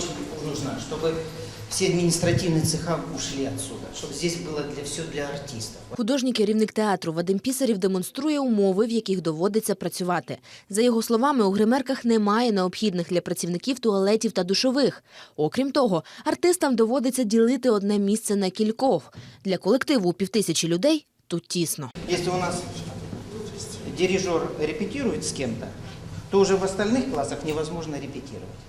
очень нужна, чтобы все административные цеха ушли отсюда, чтобы здесь было для все для артистов. Художній керівник театру Вадим Пісарів демонструє умови, в яких доводиться працювати. За його словами, у гримерках немає необхідних для працівників туалетів та душових. Окрім того, артистам доводиться ділити одне місце на кількох. Для колективу у півтисячі людей тут тісно. Если у нас дирижер репетирует с кем-то, то уже в остальных классах невозможно репетировать.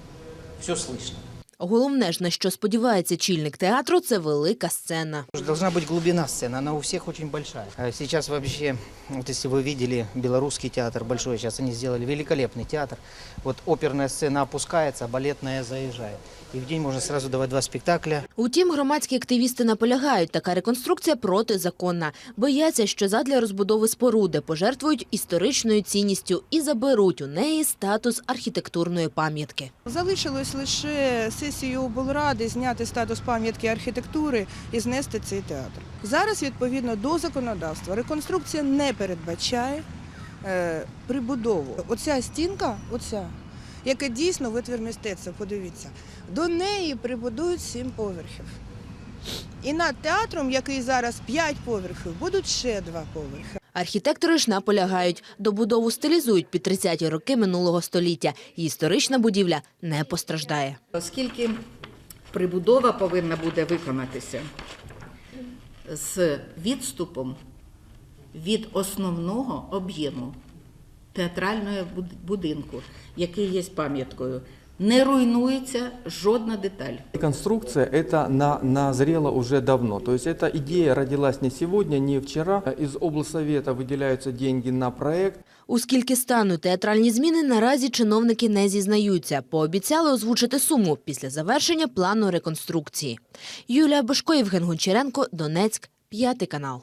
Все слышно. Головне ж, на що сподівається чільник театру, це велика сцена. Должна быть глубина сцены, она у всех очень большая. А Сейчас вообще, вот если вы видели белорусский театр большой, сейчас они сделали великолепный театр. Вот оперная сцена опускается, а балетная заезжает. И в день можно сразу давать два спектакля. Утім, громадські активісти наполягають, така реконструкція протизаконна. Бояться, що задля розбудови споруди пожертвують історичною цінністю і заберуть у неї статус архітектурної пам'ятки. Залишилось лише сесію облради зняти статус пам'ятки архітектури і знести цей театр. Зараз, відповідно до законодавства, реконструкція не передбачає е, прибудову. Оця стінка, оця, яка дійсно витвір мистецтва, подивіться, до неї прибудують сім поверхів. І над театром, який зараз п'ять поверхів, будуть ще два поверхи. Архітектори ж наполягають, добудову стилізують під 30-ті роки минулого століття. І історична будівля не постраждає. Оскільки прибудова повинна буде виконатися з відступом від основного об'єму театрального будинку, який є пам'яткою, не руйнується жодна деталь. Реконструкция это на, назрела уже давно. То есть эта идея родилась не сегодня, не вчера. Из облсовета выделяются деньги на проект. У скільки стануть театральні зміни, наразі чиновники не зізнаються. Пообіцяли озвучити суму після завершення плану реконструкції. Юлія Бошко, Євген Гончаренко, Донецьк, п'ятий канал.